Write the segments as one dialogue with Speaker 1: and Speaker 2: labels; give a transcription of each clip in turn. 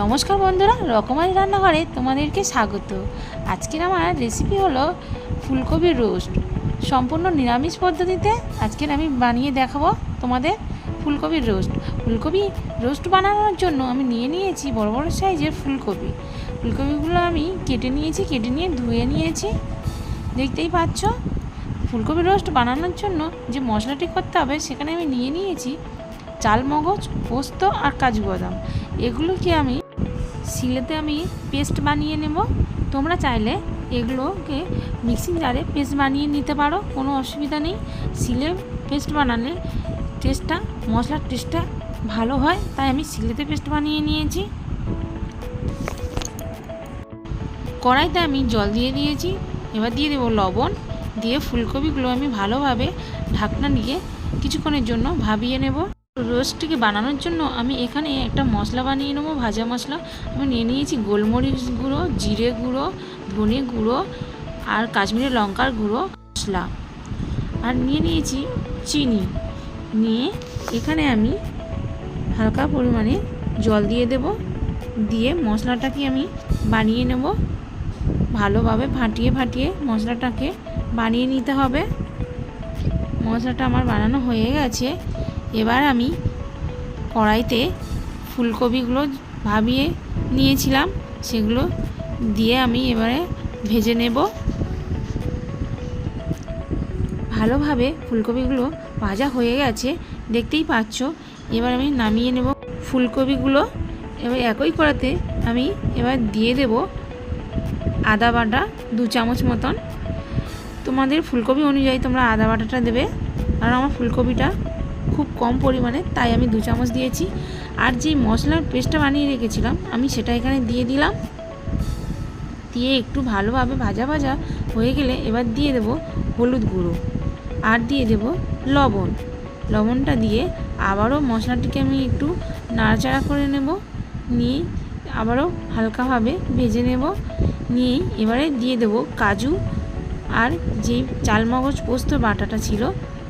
Speaker 1: নমস্কার বন্ধুরা, রকমারি রান্নাঘরে তোমাদেরকে স্বাগত। আজকের আমার রেসিপি হলো ফুলকপির রোস্ট সম্পূর্ণ নিরামিষ পদ্ধতিতে আজকের আমি বানিয়ে দেখাবো তোমাদের ফুলকপির রোস্ট ফুলকপি রোস্ট বানানোর জন্য আমি নিয়ে নিয়েছি বড় বড় সাইজের ফুলকপি। ফুলকপিগুলো আমি কেটে নিয়েছি, কেটে নিয়ে ধুয়ে নিয়েছি। দেখতেই পাচ্ছ? ফুলকপি রোস্ট বানানোর জন্য যে মশলাটি করতে হবে সেখানে আমি নিয়ে নিয়েছি চাল, মগজ, পোস্ত আর কাজু বাদাম। এগুলোকে আমি শিলেতে আমি পেস্ট বানিয়ে নেব। তোমরা চাইলে এগুলোকে মিক্সিং জারে পেস্ট বানিয়ে নিতে পারো, কোনো অসুবিধা নেই। শিলে পেস্ট বানালে টেস্টটা, মশলার টেস্টটা ভালো হয়, তাই আমি শিলেতে পেস্ট বানিয়ে নিয়েছি। কড়াইতে আমি জল দিয়ে দিয়েছি। এবার দিয়ে দেবো লবণ। দিয়ে ফুলকপিগুলো আমি ভালোভাবে ঢাকনা দিয়ে কিছুক্ষণের জন্য ভাবিয়ে নেব। রোস্টটিকে বানানোর জন্য আমি এখানে একটা মশলা বানিয়ে নেব, ভাজা মশলা। আমি নিয়ে নিয়েছি গোলমরিচ গুঁড়ো, জিরে গুঁড়ো, ধনে গুঁড়ো আর কাশ্মীরি লঙ্কার গুঁড়ো মশলা। আর নিয়ে নিয়েছি চিনি। নিয়ে এখানে আমি হালকা পরিমাণে জল দিয়ে দেব। দিয়ে মশলাটাকে আমি বানিয়ে নেব। ভালোভাবে ফাটিয়ে ফাটিয়ে মশলাটাকে বানিয়ে নিতে হবে। মশলাটা আমার বানানো হয়ে গেছে। এবার আমি কড়াইতে ফুলকপিগুলো ভাবিয়ে নিয়েছিলাম, সেগুলো দিয়ে আমি এবারে ভেজে নেব। ভালোভাবে ফুলকপিগুলো ভাজা হয়ে গেছে, দেখতেই পাচ্ছ? এবার আমি নামিয়ে নেব ফুলকপিগুলো। এবার একই কড়াতে আমি এবার দিয়ে দেব আদা বাটা দু চামচ মতন। তোমাদের ফুলকপি অনুযায়ী তোমরা আদা বাটাটা দেবে, কারণ আমার ফুলকপিটা খুব কম পরিমাণে, তাই আমি দু চামচ দিয়েছি। আর যেই মশলার পেস্টটা বানিয়ে রেখেছিলাম, আমি সেটা এখানে দিয়ে দিলাম। দিয়ে একটু ভালোভাবে ভাজা ভাজা হয়ে গেলে এবার দিয়ে দেব হলুদ গুঁড়ো। আর দিয়ে দেব লবণ। লবণটা দিয়ে আবারও মশলাটিকে আমি একটু নাড়াচাড়া করে নেব। নিয়ে আবারও হালকাভাবে ভেজে নেব। নিয়ে এবারে দিয়ে দেব কাজু। আর যেই চালমগজ পোস্ত বাটাটা ছিল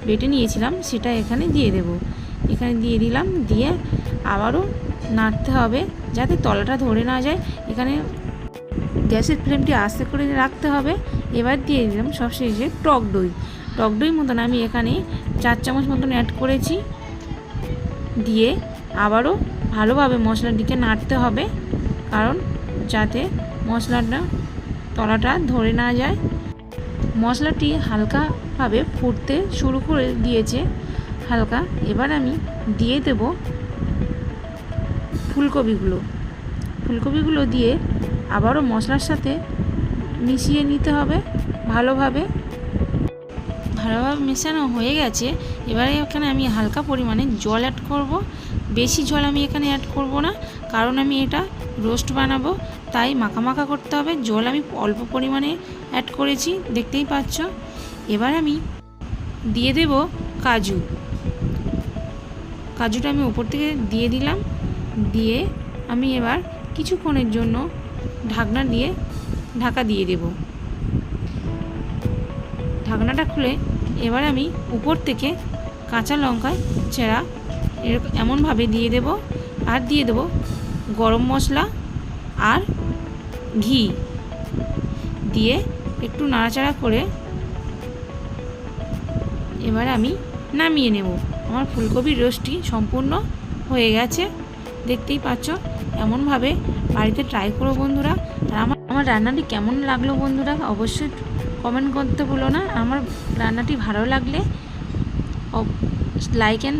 Speaker 1: বেটে নিয়েছিলাম, সেটা এখানে দিয়ে দেব। এখানে দিয়ে দিলাম, দিয়ে আবারও নাড়তে হবে যাতে তলাটা ধরে না যায়। এখানে গ্যাসের ফ্লেমটি আস্তে করে রাখতে হবে। এবার দিয়ে দিলাম সবশেষে টক দই। টক দই মতন আমি এখানে চার চামচ মতন অ্যাড করেছি। দিয়ে আবারও ভালোভাবে মশলাটিকে নাড়তে হবে, কারণ যাতে মশলাটা, তলাটা ধরে না যায়। মশলাটি হালকাভাবে ফুটতে শুরু করে দিয়েছে হালকা। এবার আমি দিয়ে দেব ফুলকপিগুলো। ফুলকপিগুলো দিয়ে আবারও মশলার সাথে মিশিয়ে নিতে হবে ভালোভাবে। ভালোভাবে মেশানো হয়ে গেছে। এবারে এখানে আমি হালকা পরিমাণে জল অ্যাড করব। বেশি জল আমি এখানে অ্যাড করব না, কারণ আমি এটা রোস্ট বানাবো, তাই মাখা মাখা করতে হবে। জল আমি অল্প পরিমাণে অ্যাড করেছি, দেখতেই পাচ্ছ। এবার আমি দিয়ে দেব কাজু। কাজুটা আমি উপর থেকে দিয়ে দিলাম। দিয়ে আমি এবার কিছুক্ষণের জন্য ঢাকনা দিয়ে ঢাকা দিয়ে দেব। ঢাকনাটা খুলে এবার আমি উপর থেকে কাঁচা লঙ্কা ছেঁড়া এরকম এমনভাবে দিয়ে দেব আর দিয়ে দেব গরম মশলা আর ঘি। দিয়ে একটু নাড়াচাড়া করে এবার আমি নামিয়ে নেব। আমার ফুলকপির রোস্টটি সম্পূর্ণ হয়ে গেছে। দেখতেই পাচ্ছ, এমনভাবে বাড়িতে ট্রাই করো বন্ধুরা। আর আমার আমার রান্নাটি কেমন লাগল বন্ধুরা, অবশ্যই কমেন্ট করতে ভুলো না। আমার রান্নাটি ভালো লাগলে লাইক অ্যান্ড